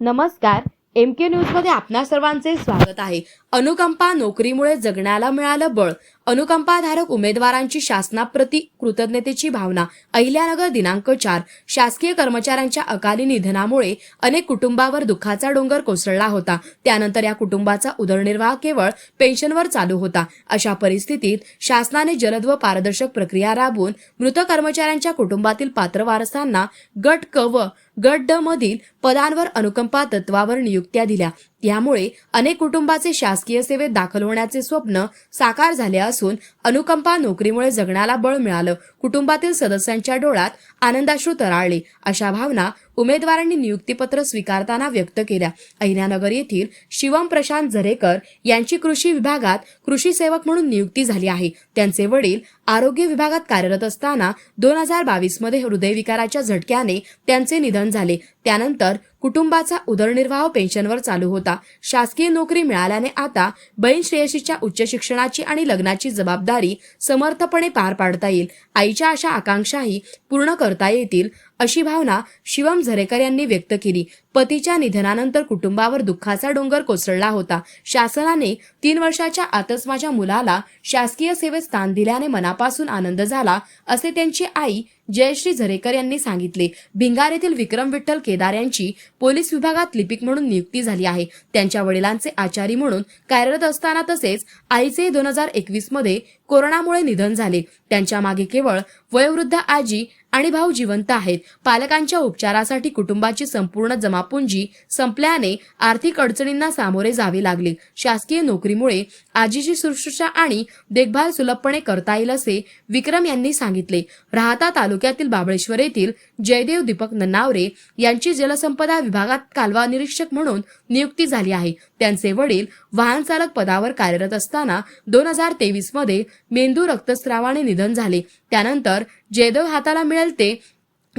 नमस्कार एम के न्यूजमध्ये आपणा सर्वांचे स्वागत आहे. अनुकंपा नोकरीमुळे जगण्याला मिळालं बळ. अनुकंपाधारक उमेदवारांची शासनाप्रती कृतज्ञतेची भावना. अहिल्यानगर दिनांक चार. शासकीय कर्मचाऱ्यांच्या अकाली निधनामुळे अनेक कुटुंबावर दुःखाचा डोंगर कोसळला होता. त्यानंतर या कुटुंबाचा उदरनिर्वाह केवळ पेन्शनवर चालू होता. अशा परिस्थितीत शासनाने जलद व पारदर्शक प्रक्रिया राबवून मृत कर्मचाऱ्यांच्या कुटुंबातील पात्र वारसांना गट क व गट ड मधील पदांवर अनुकंपा तत्वावर नियुक्त्या दिल्या. यामुळे अनेक कुटुंबाचे शासकीय सेवेत दाखल होण्याचे स्वप्न साकार झाले असून अनुकंपा नोकरीमुळे जगण्याला बळ मिळालं. कुटुंबातील सदस्यांच्या डोळ्यात आनंदाश्रू तराळले. अशा भावना उमेदवारांनी नियुक्तीपत्र स्वीकारताना व्यक्त केल्या. अहिल्यानगर येथील शिवम प्रशांत झरेकर यांची कृषी विभागात कृषी सेवक म्हणून नियुक्ती झाली आहे. त्यांचे वडील आरोग्य विभागात कार्यरत असताना दोन हजार बावीसमध्ये हृदयविकाराच्या झटक्याने त्यांचे निधन झाले. त्यानंतर कुटुंबाचा उदरनिर्वाह पेन्शनवर चालू होता. शासकीय नोकरी मिळाल्याने आता बहीण श्रेयशीच्या उच्च शिक्षणाची आणि लग्नाची जबाबदारी समर्थपणे पार पाडता येईल. आईच्या अशा आकांक्षाही पूर्ण करता येतील अशी भावना शिवम झरेकर यांनी व्यक्त केली. पतीच्या निधनानंतर कुटुंबावर दुःखाचा डोंगर कोसळला होता. शासनाने तीन वर्षाच्या आतच माझ्या मुलाला शासकीय सेवेत स्थान दिल्याने मनापासून आनंद झाला असे त्यांची आई जयश्री झरेकर यांनी सांगितले. भिंगार येथील विक्रम विठ्ठल केदार यांची पोलीस विभागात लिपिक म्हणून नियुक्ती झाली आहे. त्यांच्या वडिलांचे आचारी म्हणून कार्यरत असताना तसेच आईचे दोन हजार एकवीसमध्ये कोरोनामुळे निधन झाले. त्यांच्या मागे केवळ वयोवृद्ध आजी आणि भाऊ जिवंत आहेत. पालकांच्या उपचारासाठी कुटुंबाची संपूर्ण जमापुंजी संपल्याने आर्थिक अडचणींना सामोरे जावे लागले. शासकीय नोकरीमुळे आजीची शुश्रूषा आणि देखभाल सुलभपणे करता येईल असे विक्रम यांनी सांगितले. राहता तालुक्यातील बाबळेश्वर येथील जयदेव दीपक नन्नावरे यांची जलसंपदा विभागात कालवा निरीक्षक म्हणून नियुक्ती झाली आहे. त्यांचे वडील वाहन चालक पदावर कार्यरत असताना दोन हजार तेवीसमध्ये मेंदू रक्तस्रावाने निधन झाले. त्यानंतर जयदेव हाताला मिळेल ते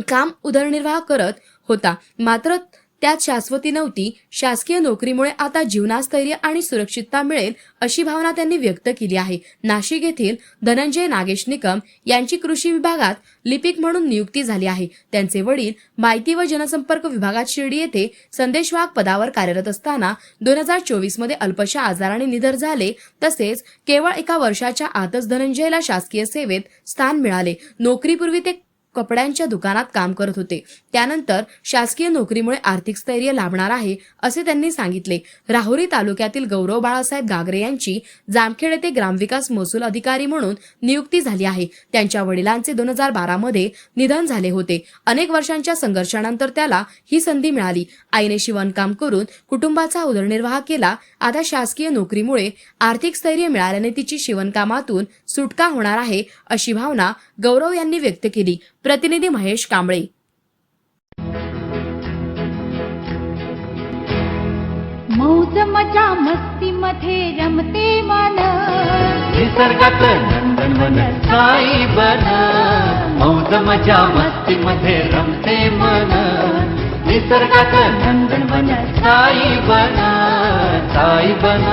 काम उदरनिर्वाह करत होता. मात्र त्यात शाश्वती नव्हती. शासकीय नोकरीमुळे आता जीवनास्थैर्य आणि सुरक्षितता मिळेल अशी भावना त्यांनी व्यक्त केली आहे. नाशिक येथील धनंजय नागेश निकम यांची कृषी विभागात लिपिक म्हणून नियुक्ती झाली आहे. त्यांचे वडील माहिती व जनसंपर्क विभागात शिर्डी येथे संदेशवाहक पदावर कार्यरत असताना दोन हजार चोवीसमध्ये अल्पशा आजाराने निधन झाले. तसेच केवळ एका वर्षाच्या आतच धनंजयला शासकीय सेवेत स्थान मिळाले. नोकरीपूर्वी ते कपड्यांच्या दुकानात काम करत होते. त्यानंतर शासकीय नोकरीमुळे आर्थिक स्थैर्य लाभणार आहे असे त्यांनी सांगितले. राहुरी तालुक्यातील गौरव बाळासाहेब गागरे यांची जामखेड येथे ग्रामविकास महसूल अधिकारी म्हणून नियुक्ती झाली आहे. त्यांच्या वडिलांचे दोन हजार बारामध्ये निधन झाले होते. अनेक वर्षांच्या संघर्षानंतर त्याला ही संधी मिळाली. आईने शिवणकाम करून कुटुंबाचा उदरनिर्वाह केला. आता शासकीय नोकरीमुळे आर्थिक स्थैर्य मिळाल्याने तिची शिवणकामातून सुटका होणार आहे अशी भावना गौरव यांनी व्यक्त केली. प्रतिनिधी महेश कांबळे. मौज मजा मस्ती मध्ये रमते मन. निसर्गात नंदनवन साई बन. मौज मजा मस्ती मध्ये रमते मन. निसर्गात नंदनवन साई बन. साई बन.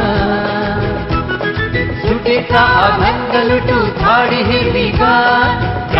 सुटीचा आनंद लुटू झाडी हिरवीगार